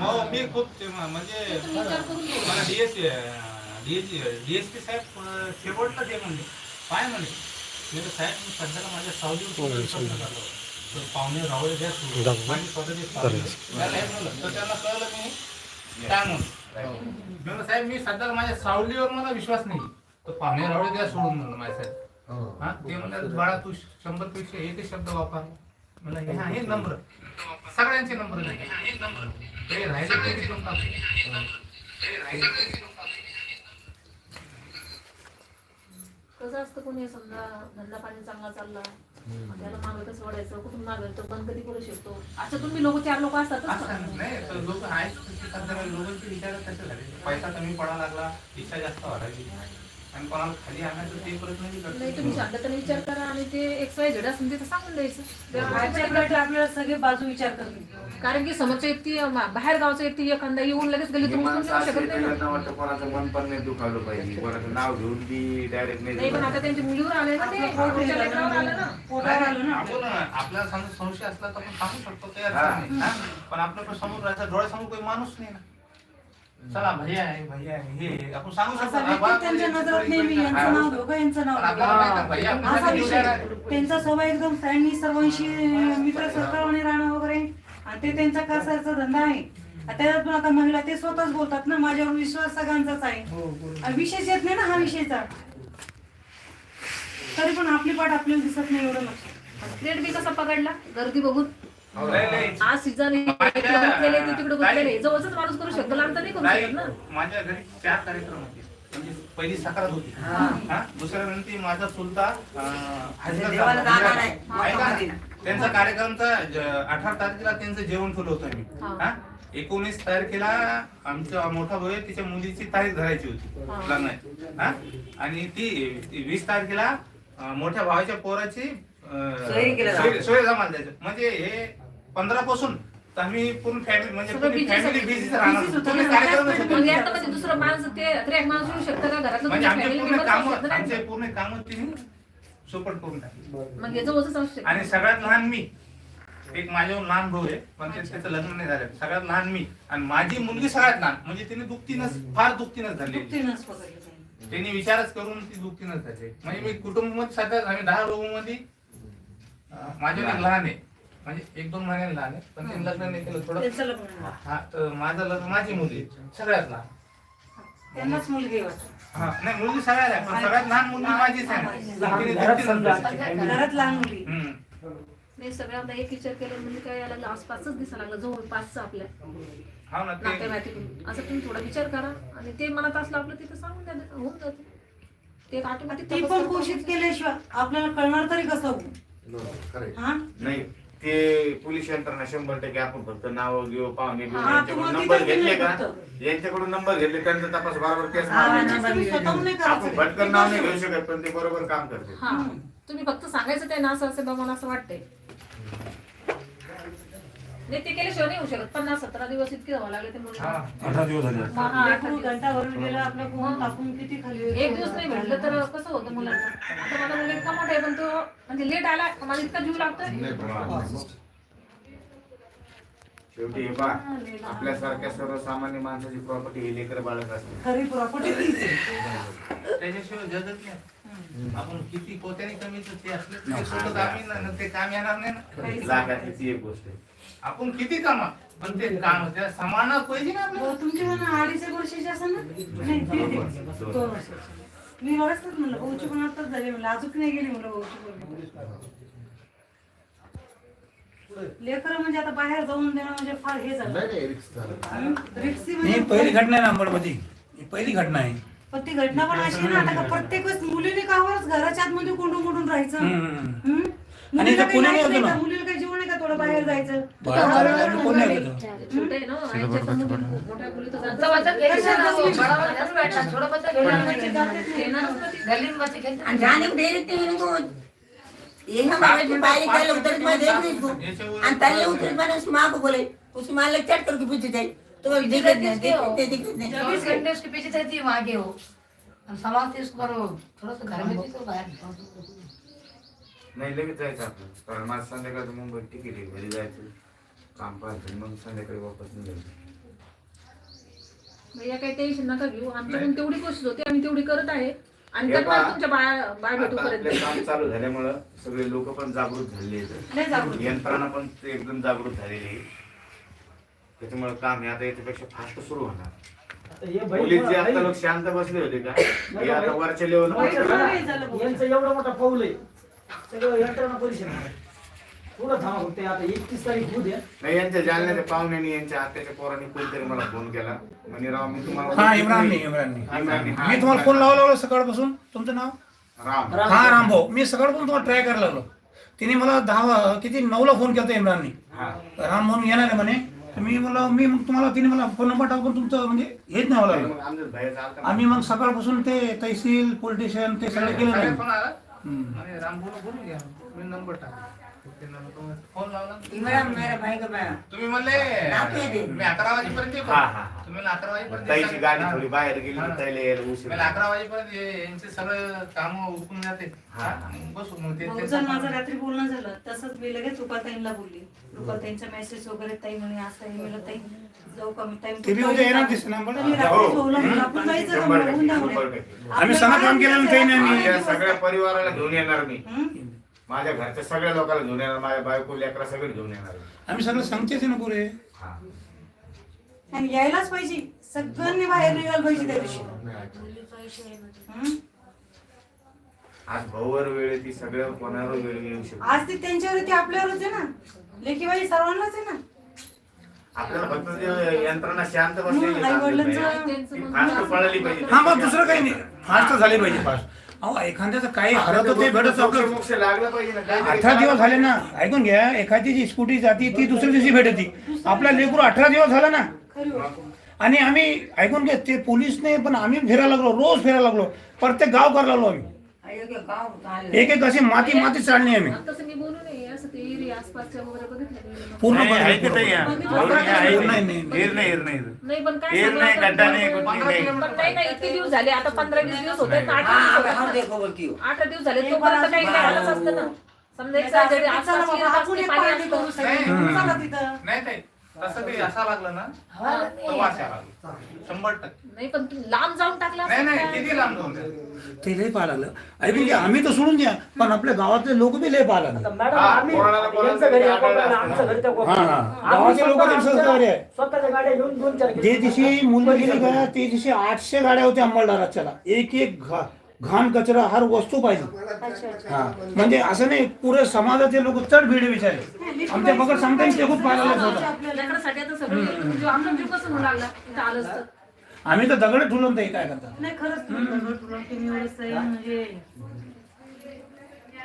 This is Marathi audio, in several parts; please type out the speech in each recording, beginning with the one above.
मग मी खूप ते म- म्हणजे तुम्ही विचार करून घ्या. मला डीएसपी डीएसपी साहेब अं, शेवटला ते म्हणले. काय म्हणले. मी तर साहेब मी सध्याला माझ्या नाही टाकला. तर पाहुणे रावळे द्या सोडून. माझी स्वतःची सावली आहे. त्याला हे म्हणलं. तर त्यांना कळलं मी काय म्हणून? मी म्हणलं, साहेब मी सध्याला माझ्या सावलीवर मला विश्वास नाही. तर पाहुणे रावळे द्या सोडून म्हणलं माझ्या साहेब. हा. ते म्हणतात बाळा तू शंभरपेक्षा एकच शब्द वापर. म्हणलं हे आहे नम्र. सगळ्यांचे नंबर ते ते कसं असतं कोणी समजा धंदा पाणी चांगला चालला त्याला मागं कसं वाढायचं कुठून मागायचं बंद कधी करू शकतो? असं तुम्ही लोक चार लोक तर लोक आहेत लोकांचे विचार कसे झाले. पैसा कमी पडा लागला इच्छा जास्त वाढायची. आणि कोणाला खाली आणायचं ते परत नाही करत. नाही तुम्ही शांततेने विचार करा आणि ते एक्स वाय झेड असेल तिथं सांगून द्यायचं आपल्याला सगळे बाजू विचार करतील कारण की समोरच्या व्यक्ती बाहेर गावचा व्यक्ती एखादा येऊन लगेच गली तुम्ही शकत नाही ना. वाटतं कोणाचं मन पण नाही दुखावलं पाहिजे कोणाचं नाव घेऊन बी डायरेक्ट नाही नाही पण आता. त्यांच्या मुलीवर आले ना ते आपलं पुढच्या लेकरावर आलं ना पोटावर आलो ना आपण आपल्याला समजा संशय असला तर आपण सांगू शकतो काही हा. अडचण नाही हा? पण आपल्याकडे समोर राहायचा डोळ्यासमोर काही माणूस नाही ना चला भैया आहे. भैया आहे. हे. आपण सांगू शकतो असा व्यक्ती त्यांच्या नजरात नेहमी हा. यांचं नाव यांचं नाव असा विषय. त्यांचा स्वभाव एकदम फ्रेंडली सर्वांशी मित्र सरकारने राहणं वगैरे. आणि ते त्यांचा कसाचा धंदा आहे. त्याच्यात पण आता महिला ते स्वतःच बोलतात ना माझ्यावर विश्वास सगळ्यांचाच आहे. आणि विशेष येत नाही ना हा विषयचा. तरी पण आपली पाठ आपल्याला दिसत नाही एवढं लक्षात. प्लेट बी कसा पकडला? गर्दी बघून. आज सीझन तिकडे जवळच माणूस करू शकतो लांबचा नाही करू शकत ना. माझ्या घरी चार कार्यक्रम होते म्हणजे पहिली सकारात होती. हा? दुसऱ्या नंतर माझा चुलता ना, त्यांचा कार्यक्रमचा अठरा तारखेला त्यांचं जेवण ठेवलं होतं मी एकोणीस तारखेला आमचा मोठा भाऊ तिच्या मुलीची तारीख धरायची होती. हा. लग्नाची. हा? आणि ती वीस तारखेला मोठ्या भावाच्या पोराची. सोय- सोय जमाल द्यायचं म्हणजे हे पंधरा पासून तर आम्ही पूर्ण फॅमिली म्हणजे सगळं busy फॅमिली राहणार. होतं ना. याच्यामध्ये दुसरं माणूस ते ट्रॅक माणूस येऊ शकतं का घरातलं म्हणजे तुमच्या आमचे फॅमिली पूर्ण काम असू शकतं पूर्ण काम तिने सोपट करून टाकली. मग हे जवळच असू शकतं. आणि सगळ्यात लहान मी एक माझ्यावर लहान भाऊ आहे पण ते- त्याचं लग्न नाही झालं. सगळ्यात लहान मी. आणि माझी मुलगी सगळ्यात लहान. म्हणजे तिने दुखतीनच फार दुखतीनच झाली त्यांनी. त्यांनी विचारच करून ती दुखतीनच झाली. म्हणजे मी कुटुंबमध्ये सध्या आम्ही दहा रूममध्ये अं, माझे एक लहान आहे. म्हणजे एक दोन महिन्याने लहान आहे पण त्यांनी लग्न नाही केलं थोडं. त्यांचं लग्न झालं. हा तर माझं लग्न माझी मुलगी सगळ्यात लहान. त्यांनाच मुलगी. हा नाही मुलगी सगळ्यात आहे पण सगळ्यात लहान मुलगी माझीच आहे. ना. तिने दुखतीनच झाली. घरात लहान मुलगी हम्म. नाही सगळ्यांना एक विचार केला म्हणजे काय याला आसपासच दिसायला लागलं जवळपासच आपल्या. हा ना ते नातेवाईकातून. असं तुम्ही थोडा विचार करा आणि ते मनात असलं आपलं तिथं सांगून द्या होऊन जाते. ते ऑटोमॅटिक ती पण घोषित केल्याशिवाय आपल्याला कळणार तरी कसं हा? नाही. ते पोलीस यंत्रणा शंभर टक्के आपण फक्त नाव घेऊ पाहुणे हा, यांच्याकडून तुम्हाला नंबर तिथं घेतले का फक्त. यांच्याकडून नंबर घेतले त्यांचा तपास बरोबर केस हा, मारला. तुम्ही स्वतःहून नाही आपण. भटकन नाव नाही घेऊ शकत पण ते बरोबर काम करते हा तुम्ही फक्त सांगायचं ते ना असं असेल बाबा मला असं वाटतंय नाही ते केल्याशिवाय नाही होऊ शकत. पन्नास सतरा दिवस इतके जावं लागले ते मुलीला हा. अठरा दिवस झाले. मग हा, आठ लेकरू दिवस. घंटा भरून गेला आपल्या कोण टाकून किती खाली. एक दिवस नाही भेटलं तर कसं होतं मुलांना आता माझा मुलगा इतका मोठा आहे पण तो म्हणजे लेट आला मला इतका जीव लागतोय. शेवटी हे आपल्यासारख्या सर्वसामान्य माणसाची प्रॉपर्टी हे लेकर बाळक असते खरी प्रॉपर्टी त्याच्याशिवाय जगत नाही. आपण किती कोत्याने कमी ते असले ते सोबत आम्ही ना- ना ते काम येणार नाही ना. लाखाची ती एक गोष्ट आहे. आपण किती कामा? पण ते काम त्या समानात पाहिजे ना आपल्याला तुमची म्हणा अडीच एक वर्षाची असेल ना नाही दीड एक. दोन वर्षाची मी व्यवस्थित म्हणलं भाऊची पण आताच झाली म्हणलं अजून नाही गेली म्हणलं भाऊची पण. लेकर म्हणजे आता बाहेर जाऊन देणं म्हणजे फार हे झालं. हं? रिक्सी ही म्हणजे पहिली घटना आहे ही पहिली घटना आहे. पण ती घटना पण अशी आहे ना आता का प्रत्येक वेळेस मुलीने कावरच घराच्या आतमध्ये कोंडून कोंडून राहायचं हम्म. हं? आणि इथं कोणी नाही होतं? ना. मुलीला काही जीवन आहे का? थोडं बाहेर जायचं. बाहेर जायला कोण नाही होतं. छोटे आहे ना आईच्या समोर मोठ्या मुली तर जातात. आणि जाने को दे देते इनको ये हम हमारे बाई का लोग उतर मैं देख रही हूँ आणि त्याला उतर मैंने उस माँ को बोले उस माँ लग चढ़ करके पूछे जाए तो अभी दिख नहीं दिखते दिखते नहीं. चौबीस घंटे उसके पीछे रहती है वहाँ के हो. और संभालती उसको पर वो थोड़ा सा घर में थी तो बाहर. नाही लगेच जायचं आपलं कारण माझं संध्याकाळचं मुंबईत तिकीट आहे घरी जायचं. काम पाहायचं मग संध्याकाळी वापस निघायचं. भैया काही टेन्शन नका घेऊ. आमच्याकडून तेवढी कोशिश होती आम्ही तेवढी करत आहे. आणि हे करणार पहा, तुमच्या बाय बाय भेटू आता पर्यंत आपले काम चालू झाल्यामुळं सगळे लोक पण जागृत झालेले आहेत. लय जागृत. यंत्रणा पण ते एकदम जागृत झालेली आहे. त्याच्यामुळे काम हे आता याच्यापेक्षा फास्ट सुरू होणार. पोलीस जे आता लोक शांत बसले होते का? हे आता वरच्या लेवल झालं. यांचं एवढं मोठा पाऊल आहे. सगळं यंत्रणा परिषद आहे. थोडं थांबा फक्त आता एकतीस तारीख होऊ द्या. नाही यांच्या जालन्याच्या पाहुण्याने यांच्या आत्याच्या पोरांनी कोणतरी मला फोन केला. म्हणे राव मी तुम्हाला हा इम्राननी इम्राननी इम्राननी, हा, मी. तुम्हाला फोन लावला लावला सकाळपासून. तुमचं नाव? राम. हा रामभाऊ मी सकाळपासून तुम्हाला ट्राय करायला लागलो. तिने मला दहा किती नऊला फोन केला इम्राननी. हा. राम म्हणून येणार आहे म्हणे. तर मी मला मी मग तुम्हाला तिने मला फोन नंबर टाकून तुमचं म्हणजे हेच नाही मग आलता आम्ही मग सकाळपासून ते तहसील पोलीस स्टेशन ते सगळे केलं नाही. आला. आणि राम बोलू बोलू घ्या मी नंबर टाकला फोन लावला इमरान मेरा भाई का मैं तुम्ही म्हणले. मी अकरा वाजेपर्यंत येतो. हा, हा, हा. तुम्ही अकरा वाजेपर्यंत ताईची येता. गाडी. थोडी बाहेर गेली हा. तर ताईला यायला उशीर मला अकरा वाजेपर्यंत यांचे सगळं काम उरकून जाते हा. मग बसू मग ते- भाऊ ते जर माझं रात्री बोलणं झालं तसंच मी लगेच रुपाताईंना बोलली रुपाताईंचा मेसेज वगैरे ताई म्हणे असं आहे मला ताई जाऊ का? मी ताई ते बी उद्या येणार दिसते ना पण तर मी रात्रीच बोललो म्हणलं, आपण जायचं का शंभर म्हणलं, टक्के, उद्या शंभर म्हणलं. टक्के. आम्ही सगळं काम केलं ना ताईने आपल्या आम्ही. माझ्या सगळ्या परिवाराला घेऊन येणार मी. हं? माझ्या घरच्या सगळ्या लोकांना घेऊन येणार माझ्या बायको लेकरा सगळे घेऊन येणार आम्ही सगळं सांगतेच ना पुरे. हा. आणि यायलाच पाहिजे. सगळ्यांनी बाहेर निघायला पाहिजे त्या दिवशी. हं? आज भाऊवर वेळ ती सगळ्या कोणावर वेळ येऊ शकते? आज ते त्यांच्यावर ते आपल्यावरच आहे ना. लेखीबाई सर्वांनाच आहे ना. आपल्याला फक्त ते यंत्रणा शांत बसलेली हं, फास्ट पळाली पाहिजे. हा मग दुसरं काही नाही. फास्ट झाले पाहिजे फास्ट. अहो एखाद्याचं काही हरत होते भेटत आपलं मोक्ष लागला पाहिजे ना. काहीतरी अठरा दिवस झाले ना. ऐकून घ्या एखादी जी स्कूटी जाती ती दुसऱ्या दिवशी भेटती. आपल्या लेकरू अठरा दिवस झाला ना. आणि आम्ही ऐकून घ्या ते पोलीसने पण आम्ही फिरायला लागलो रोज फिरायला लागलो. प्रत्येक गाव करायला लागलो आम्ही. एक एक अशी माती माती चालणी आम्ही आसपासच्या वगैरे. पूर्ण नाही, आहे या? नाही, नाही, नाही. हीर नाही, हीर नाही. नाही पण काय हीर सांगू नाही, आता गड्डा नाही? कुठली नाही. पण नाही नाही इतके दिवस झाले आता पंधरा वीस दिवस होते ना, आठ हा, दिवस होते हो आठ दिवस झाले तोपर्यंत काही असतं ना समजा एक आसपास पाणी असतं. नाही ताई तसं काही असा लागलं ना हवा तर वास यायला लागला. शंभर टक्के. नाही पण तू लांब जाऊन टाकला नाही नाही? किती लांब जाऊन द्या. ते लय पाहायला लागलं. ऐकून घ्या आम्ही तर सोडून द्या पण आपल्या गावातले लोक बी लय पाहायला लागले. मॅडम हा, आम्ही कोणाला कोणाला यांचं घरी आमचं घरी त्या हा. हा. गावाचे लोक स्वतः त्यांचं सहकार्य आहे आमच्या- स्वतःच्या गाड्या घेऊन दोन चार जे दिवशी मुलं गेली का ते दिवशी आठशे गाड्या होत्या अंमलदाराच्याला एक एक घा- घाण कचरा हर वस्तू पाहिजे. हा. म्हणजे असं नाही पुरे समाजाचे लोक चढ भिडे विचारे आमच्या बघत सांगता येईल ते खूप पाहायला आम्ही तर दगड ठुलून ते काय करतात? म्हणजे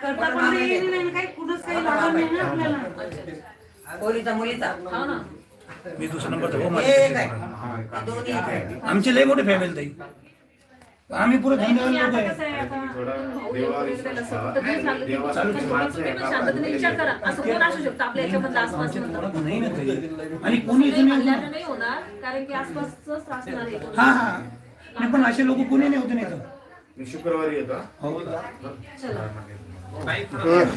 करता पण ते येईल नाही काही कुठंच काही लागत नाही ना आपल्याला. पोरीचा मुलीचा. हो ना. मी दुसरा नंबर हे आमची लय मोठी फॅमिली ताई आम्ही आहे आहे. आहे. का? ताई. आणि कोणी की आहे हा हा. नाही पण असे लोक कोणी नाही होते नाही तर. मी शुक्रवारी येतो हा. हो. ताई थोडं-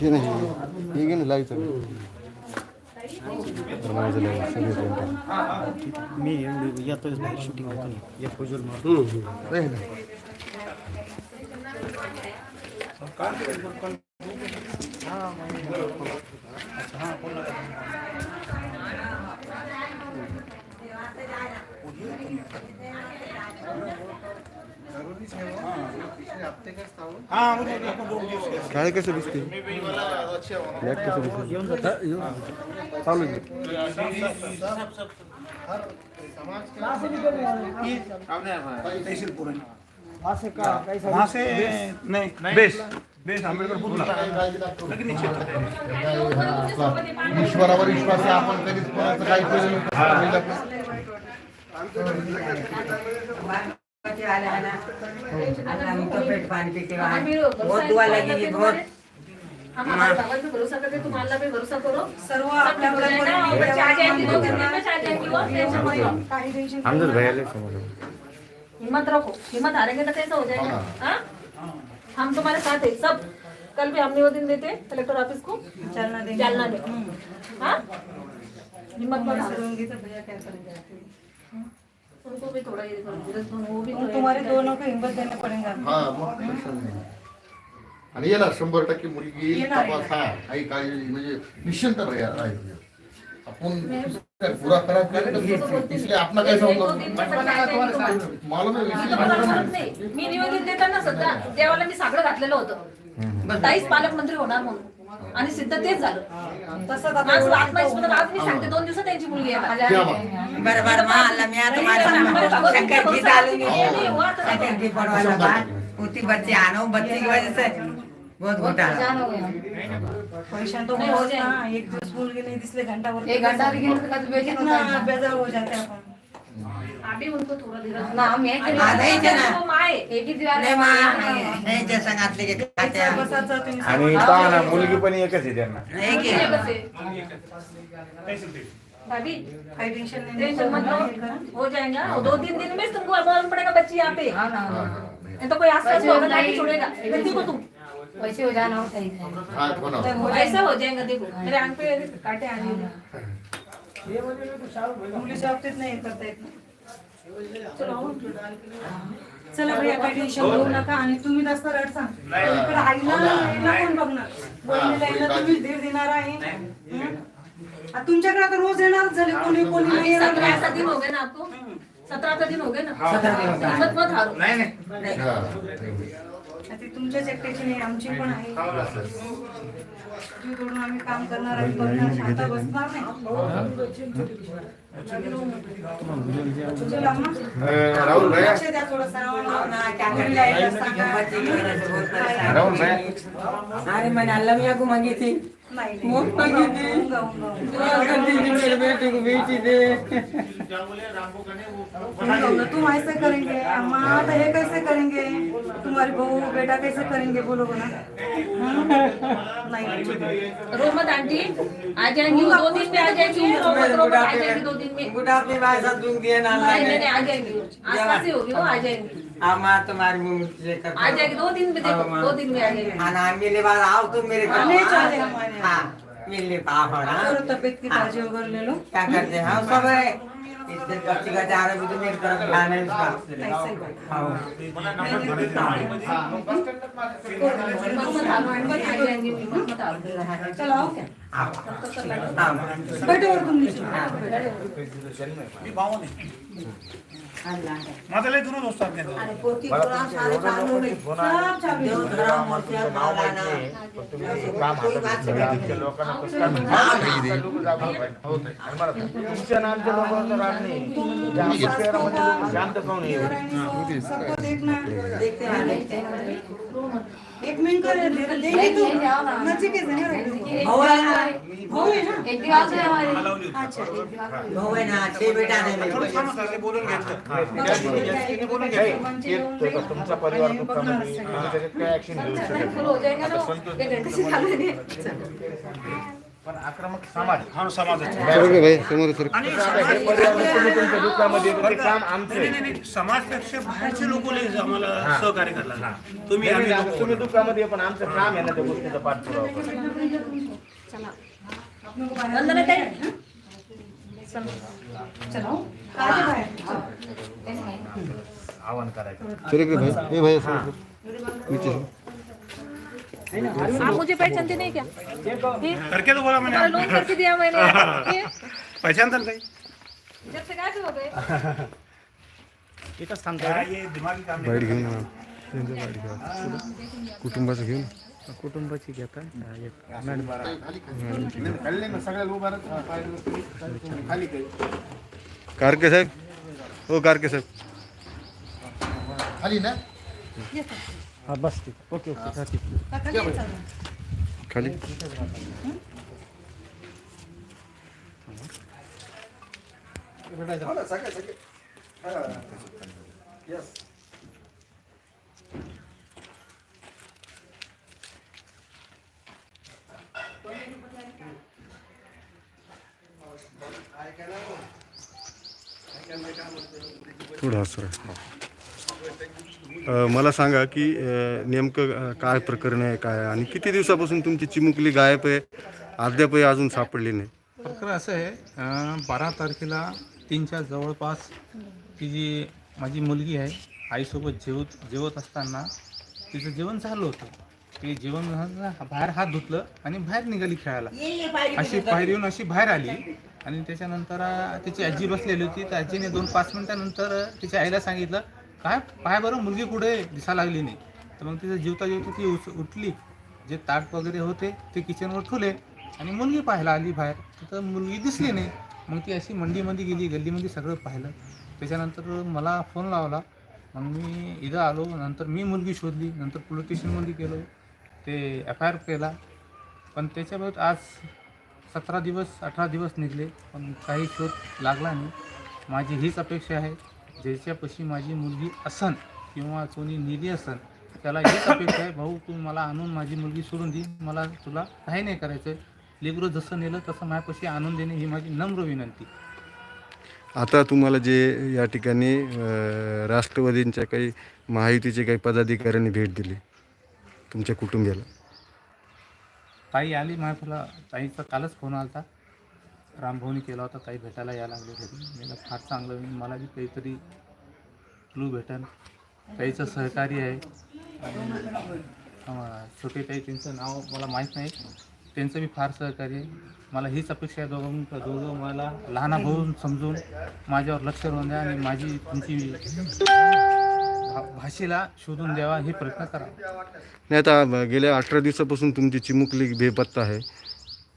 हे नाही हे घे ना लाईव्ह तर माझं लाईव्ह सगळे मी येतोय शूटिंग होतं ना एक उद्या आपण दोन दिवस घ्या. काय कसं दिसते मॅट कसं दिसते चालू आहे. तहसील पुरवणी. असं का काही सांगू? वहाँ से नहीं बेस बेस आंबेडकर पुतला लगेच नीचे येतो. ईश्वरावर विश्वास आहे आपण कधीच कोणाचं काही केलं नाही. बाकी आले है ना। अल्लाह हमको पेट पानी पीते हम भी हैं भरोसा बहुत है दुआ तुम्हारे लगी पे बहुत हम हमारे भगवान पे भरोसा करते तुम अल्लाह पे भरोसा करो। सर्व सब आपल्या हो जाएगा और बच्चे आ जाएंगे दो तीन दिन में आ जाएंगे वो टेंशन मत लो काही टेन्शन आमच्याच भैयाला समोर हिम्मत रखो हिम्मत हारेंगे तो कैसा हो जाएगा? हाँ? हम तुम्हारे साथ है सब। कल भी हम निवेदन देते कलेक्टर ऑफिस को। चालना देंगे। जालना में हाँ? हिम्मत मत हारो होंगे तो भैया क्या करेंगे? उनको भी थोड़ा ये करो धीरज बनो वो भी वो तो तुम्हारे दोनों को हिम्मत देना पड़ेगा। हा मग टेन्शन नाही. आणि याला शंभर टक्के मुलगी येणार, तपास हा काही काळजी म्हणजे निश्चिंत राहा- राहायचं आपण पुरा करा इसलिए आपला काय तुम्हाला? मला नाही. मी निवेदन देताना सध्या देवाला मी साकडं घातलेलं होतं. ताईच पालकमंत्री होणार म्हणून. आणि सिद्ध तेच झालं. तसं आज आत्मविश्वासात आज मी सांगते दोन दिवसात त्यांची मुलगी येणार. क्या बात. बरं बरं मला मी आता माझा शंकर की डालूंगी शंकर की पड़वाला बात उसी बच्चे आनो बच्चे की वजह से बहुत घोटाला परेशान हो गया परेशान तो हो हो एक दिवस मुलगी नहीं दिसले घंटा भर एक घंटा भी गिनने का तो बेचैन कितना होता है बेजार हो जाते अपन अभी उनको थोड़ा धीरज ना हम ही. एक ही संघातले आणि पहा ना मुलगी पण एकच आहे त्यांना. नाही की टेंशन मत लो हो जाएगा और दो तीन दिन में तुमको मालूम पड़ेगा बच्ची यहाँ पे हाँ ना हाँ. ना। नहीं तो कोई आसपास में होगा नहीं छोड़ेगा फिर देखो तुम वैसे हो जाना होता ही है हा होणार ऐसा हो जाएगा देखो मेरे आंख पे काटे आने बाबतीत नाही करता येत ना. चला भैया काही टेन्शन घेऊ नका। आणि तुम्ही जास्त रडसा इकडे आईला आईला कोण बघणार? बहिणीला आईला तुम्ही धीर देणार आहे. हं? तुमच्याकडे आता रोज येणारच झाले कोणी कोणी नाही. येणार. सत्रह सा दिन हो गए ना आपको सत्रह सा दिन हो. गए ना दिन नाही नाही. ती तुमच्याच एकट्याची नाही आमची पण आहे. जीव तोडून आम्ही काम करणार बघणार शांत बसणार नाही. चला मग. अं, राहुल लक्ष द्या राहुल भैया. अरे मैंने अल्लाह मियाँ को मांगी थी नाही बहुत मांगी थी उंगा, उंगा, उंगा. दुआ करती थी मेरे बेटे को बेटी दे उंगा, तुम ऐसे करेंगे माँ तो ये कैसे करेंगे तुम्हारी बहू बेटा कैसे करेंगे बोलो बोला हाँ? नहीं रो मत आंटी आ जाएंगी वो दो दिन में आ जाएंगी रो मत रो मत आ जाएंगी दो दिन में बुढ़ापे भाई सब दुख दिए ना अल्लाह नहीं नहीं ने नहीं, आ जाएंगी आसपास ही होगी वो आ जाएंगी अब माँ तुम्हारी कर आ जाएगी दो दिन में देखो दो दिन में आ जाएगी बाद आओ तुम मेरे घर आने चले। हमारे हाँ मिलने हाँ तबीयत की काळजी वगैरे ले लो। क्या करते हैं? सब इस बच्ची का जा रहा है तो मेरी तरफ ध्यान है उसका चलो आओ क्या? बैठो और तुम नीचे। माझा लय जुना दोस्त आहे अरे पोती पुरा सारे चालू नहीं. हो आहे? हैं हैं एक मिनट तो. है भाऊ है ना? हो है ना? एक दीवार से हमारी. अच्छा. भाऊ है ना? छह बेटा बोलून तर तुमचा परिवार दुःखामध्ये तुम्ही त्याच्यात काय ऍक्शन घेऊ शकतो पण आक्रमक समाज हा आणि काम आमचं समाजपेक्षा बाहेरचे लोक आम्हाला सहकार्य करायला तुम्ही तुम्ही आम्ही तुम्ही दुःखामध्ये पण आमचं काम आहे ना त्या गोष्टीचा पाठपुरावा करणं. वंदना ताई चलो आगे बाहेर आवाहन करायचं आप मुझे पहचानते नहीं क्या? करके तो बोला मैंने तुम्हारा लोन करके दिया मैंने। ये, पहचानता नाही। जब से गायब हो गए। काय हे। दिमागी काम नाही. कुटुंबाचं घेऊन खाली ना सगळ्या उभा राहा. पाय वरती. खाली काही कारके साहेब हो कारके साहेब खाली ना हा बस ठीक ओके ओके हा ठीक खाली ये चला. खाली थोडं सर हो. मला सांगा की नेमकं काय प्रकरण आहे काय आणि किती दिवसापासून तुमची चिमुकली गायब आहे अद्यापही अजून सापडली नाही? प्रकरण असं आहे बारा तारखेला तीनच्या जवळपास ती जी माझी मुलगी आहे आईसोबत जेवत जेवत असताना तिचं जेवण झालं होतं. ते जेवण झालं, बाहेर हात धुतलं आणि बाहेर निघाली खेळायला. अशी पायरीहून अशी बाहेर आली आणि त्याच्यानंतर अं, तिची आजी बसलेली होती. त्या आजीने दोन पाच मिनिटानंतर अं, तिच्या आईला सांगितलं काय? पाय बरं मुलगी कुठे दिसा लागली नाही. तर मग तिचं जीवता जीवता ती उच- उठली. जे ताट वगैरे होते ते किचनवर ठेवले आणि मुलगी पाहायला आली बाहेर. तिथं मुलगी दिसली नाही. मग ती अशी मंडीमध्ये गेली गल्लीमध्ये सगळं पाहिलं. त्याच्यानंतर मला फोन लावला. मग मी इथं आलो. नंतर मी मुलगी शोधली. नंतर पोलीस स्टेशनमध्ये गेलो. ते एफ आय आर केला. पण त्याच्याबाबत आज सतरा दिवस अठरा दिवस निघले. पण काही शोध लागला नाही. माझी हीच अपेक्षा आहे. ज्याच्यापाशी माझी मुलगी असन किंवा कोणी निधी असन त्याला हीच अपेक्षा आहे. भाऊ तू मला आणून माझी मुलगी सोडून दे. मला तुला काही नाही करायचं लेकरं जसं नेलं तसं माझ्यापाशी आणून देणे ही माझी नम्र विनंती. आता तुम्हाला जे या ठिकाणी राष्ट्रवादींच्या काही महायुतीचे काही पदाधिकाऱ्यांनी भेट दिली. तुमच्या कुटुंबियाला? ताई आली माझ्याला ताईचा कालच फोन आला होता रामभाऊनी केला होता ताई भेटायला यायला लागले घरी मला फार चांगलं मला बी काहीतरी क्लू भेटन. ताईचं सहकारी आहे. आणि छोटे ताई त्यांचं नाव मला माहीत नाही. त्यांचं बी फार सहकार्य आहे. मला हीच अपेक्षा आहे दोघं दोघं मला लहाना भाऊ समजून माझ्यावर लक्ष राहून द्या आणि माझी तुमची भा- भाषेला शोधून द्यावा हे प्रयत्न करा. नाही आता गेल्या अठरा दिवसापासून तुमची चिमुकली बेपत्ता आहे.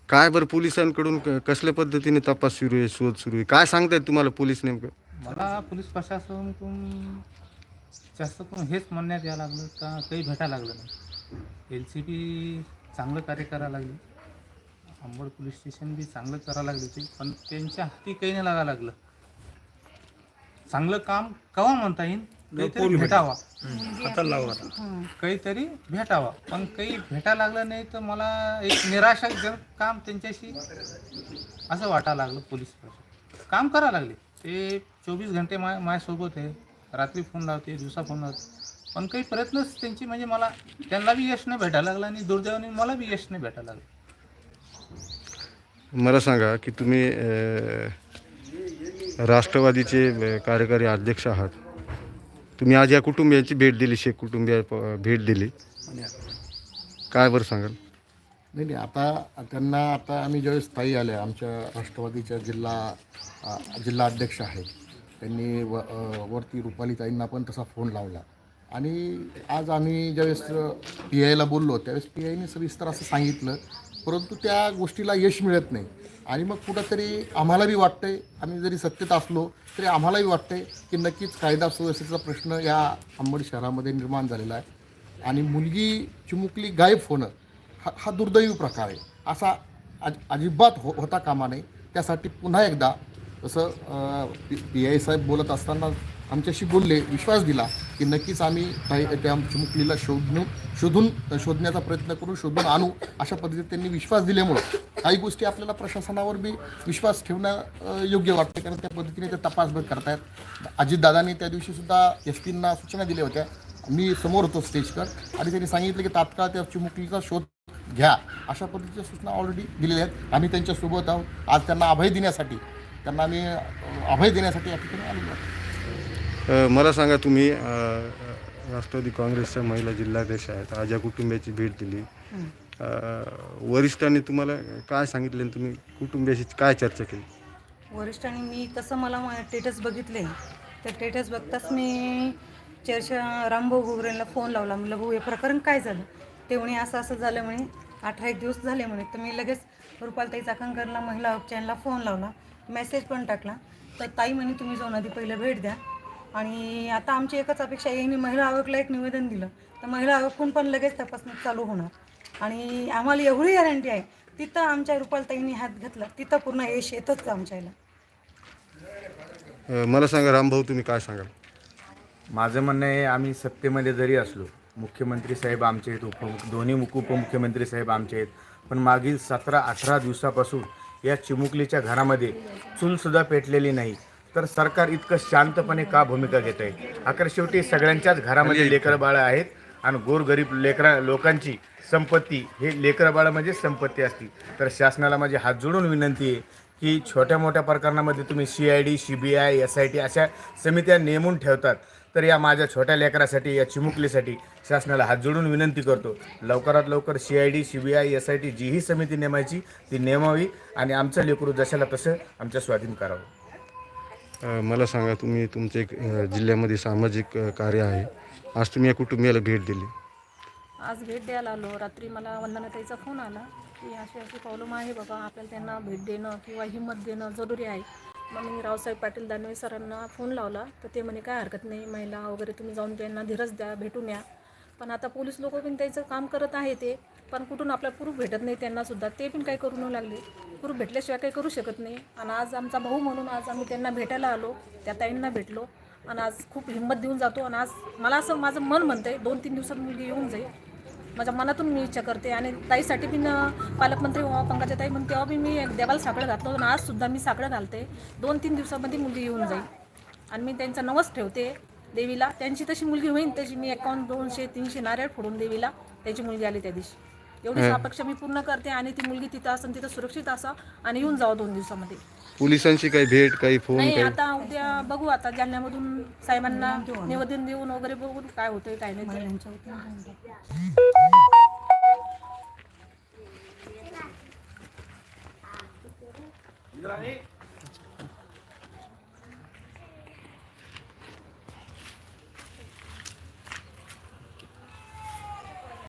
काय बरं पोलिसांकडून क- कसल्या पद्धतीने तपास सुरू आहे शोध सुरू आहे? काय सांगतायत तुम्हाला पोलीस नेमकं? मला पोलीस प्रशासनाकडून जास्त करून हेच म्हणण्यात यायला लागलं का काही भेटायला लागलं नाही. एल सी बी चांगलं कार्य करायला लागली. अंबड पोलीस स्टेशन बी चांगलं करायला लागले ते पण त्यांच्या हाती काही नाही लागायला लागलं. चांगलं काम कवा म्हणता येईल? काहीतरी भेटावा. काहीतरी भेटावा. पण काही भेटायला लागलं नाही तर मला एक निराशाजनक काम त्यांच्याशी असं वाटायला लागलं पोलीस प्रशासन. काम करायला लागले. ते चोवीस घंटे मा माझ्यासोबत आहे. रात्री फोन लावते दिवसा फोन लावते. पण काही प्रयत्नच त्यांची म्हणजे मला त्यांना बी यश नाही भेटायला लागलं आणि दुर्दैवाने मला बी यश नाही भेटायला लागलं. मला सांगा की तुम्ही अ, राष्ट्रवादीचे अ, कार्यकारी अध्यक्ष आहात. तुम्ही आज या कुटुंबियांची भेट दिली शेख कुटुंबिया भेट दिली. काय बरं सांगाल? नाही नाही आता त्यांना आता आम्ही ज्यावेळेस ताई आल्या आमच्या राष्ट्रवादीच्या जिल्हा अ, जिल्हा अध्यक्ष आहेत. त्यांनी व अ, वरती रुपाली ताईंना पण तसा फोन लावला. आणि आज आम्ही ज्यावेळेस पी आयला बोललो त्यावेळेस पी आयने सविस्तर असं सांगितलं परंतु त्या गोष्टीला यश मिळत नाही. आणि मग कुठंतरी आम्हाला बी वाटतंय आम्ही जरी सत्तेत असलो तरी आम्हालाही वाटतंय की नक्कीच कायदा सुव्यवस्थेचा प्रश्न या अंबड शहरामध्ये निर्माण झालेला आहे. आणि मुलगी चिमुकली गायब होणं हा हा दुर्दैवी प्रकार आहे. असा अज अजिबात हो होता कामा नये. त्यासाठी पुन्हा एकदा जसं पी पी आय साहेब बोलत असताना आमच्याशी बोलले विश्वास दिला की नक्कीच आम्ही त्या चिमुकलीला शोधून शोधून शोधण्याचा प्रयत्न करू शोधून आणू अशा पद्धतीने त्यांनी विश्वास दिल्यामुळं. काही गोष्टी आपल्याला प्रशासनावर बी विश्वास ठेवणं योग्य वाटते कारण त्या पद्धतीने ते तपासभर करतायत. अजितदादांनी त्या दिवशीसुद्धा एस पींना सूचना दिल्या होत्या. मी समोर होतो स्टेजवर आणि त्यांनी सांगितलं की तात्काळ त्या चिमुकलीचा शोध घ्या. अशा पद्धतीच्या सूचना ऑलरेडी दिलेल्या आहेत. आम्ही त्यांच्यासोबत आहोत. आज त्यांना अभय देण्यासाठी त्यांना आम्ही अभय देण्यासाठी या ठिकाणी आलेलो आहोत. मला सांगा तुम्ही राष्ट्रवादी काँग्रेसच्या महिला जिल्हाध्यक्ष आहेत आज कुटुंबियाची भेट दिली. वरिष्ठांनी तुम्हाला काय सांगितले आणि तुम्ही कुटुंबियाशी काय चर्चा केली? वरिष्ठांनी मी कसं मला टेटस बघितले तर टेटस बघताच मी चर्चा रामभाऊ घुगरेंना फोन लावला. म्हणलं भाऊ हे प्रकरण काय झालं? ते म्हणे असं असं झालं म्हणे. अठरा एक दिवस झाले म्हणे. तर मी लगेच रुपालताई चाकणकरला महिला उपचारला फोन लावला. मेसेज पण टाकला. तर ताई म्हणे तुम्ही जाऊन आधी पहिलं भेट द्या. आणि आता आमची एकच अपेक्षा आहे मी महिला आयोगला एक निवेदन दिलं. तर महिला आयोगकडून पण लगेच तपासणी चालू होणार. आणि आम्हाला एवढी गॅरंटी आहे तिथं आमच्या रुपालताईंनी हात घातला तिथं पूर्ण यश येतच आमच्या याला मला सांगा रामभाऊ तुम्ही काय सांगाल? माझं म्हणणं आहे आम्ही सत्तेमध्ये जरी असलो मुख्यमंत्री साहेब आमचे आहेत उप दोन्ही मुख उपमुख्यमंत्री साहेब आमचे आहेत पण मागील सतरा अठरा दिवसापासून या चिमुकलीच्या घरामध्ये चूलसुद्धा पेटलेली नाही. तर सरकार इतकं शांतपणे का भूमिका घेत आहे अखेर शेवटी सगळ्यांच्याच घरामध्ये लेकरं बाळं आहेत आणि गोरगरीब लेकरा लोकांची संपत्ती हे लेकरं बाळं म्हणजे संपत्ती असती. तर शासनाला माझी हात जोडून विनंती आहे की छोट्या मोठ्या प्रकरणामध्ये तुम्ही C I D C B I S I T अशा समित्या नेमून ठेवतात. तर या माझ्या छोट्या लेकरासाठी या चिमुकलीसाठी शासनाला हात जोडून विनंती करतो. लवकरात लवकर C I D C B I S I T जीही समिती नेमायची ती नेमावी आणि आमचं लेकरू जशाला तसं आमच्या स्वाधीन करावं. मला सांगा तुम्ही तुमचे एक, जिल्ह्यामध्ये सामाजिक कार्य आहे. आज तुम्ही या कुटुंबियाला भेट दिली. आज भेट द्यायला आलो. रात्री मला वंदनाताईचा फोन आला की अशी अशी प्रॉब्लेम आहे बाबा. आपल्याला त्यांना भेट देणं किंवा हिंमत देणं जरुरी आहे. मग मी रावसाहेब पाटील दानवे सरांना फोन लावला. तर ते म्हणे काय हरकत नाही. महिला वगैरे तुम्ही जाऊन त्यांना धीरज द्या. भेटून या. पण आता पोलीस लोक पण त्याचं काम करत आहे ते. पण कुठून आपला प्रूफ भेटत नाही त्यांनासुद्धा ते पण काही करू न लागले. प्रूफ भेटल्याशिवाय काही करू शकत नाही. आणि आज आमचा भाऊ म्हणून आज आम्ही त्यांना भेटायला आलो. त्या ताईंना भेटलो. आणि आज खूप हिंमत देऊन जातो. आणि आज मला असं माझं मन म्हणतं आहे दोन तीन दिवसात मुलगी येऊन जाईल. माझ्या मनातून मी इच्छा करते. आणि ताईसाठी पण पालकमंत्री व्हा पंकजा ताई म्हणून तेव्हा बी मी एक देवाला साकडं घातलं आणि आजसुद्धा मी साकडं घालते. दोन तीन दिवसामध्ये मुलगी येऊन जाईल. आणि मी त्यांचा नवस ठेवते. देवीला. त्यांची तशी मुलगी होईल त्याची मी एकावन्न दोनशे तीनशे नारळ फोडून देवीला. त्याची मुलगी आली त्या दिवशी. एवढी अपेक्षा मी पूर्ण करते आणि ती मुलगी तिथं असेल तिथं सुरक्षित असा आणि येऊन जावं दोन दिवसामध्ये. पोलिसांशी काही भेट काही फोन नाही आता उद्या बघू आता जालन्यामधून साहेबांना निवेदन देऊन वगैरे बघून काय होतंय काय नाही ते.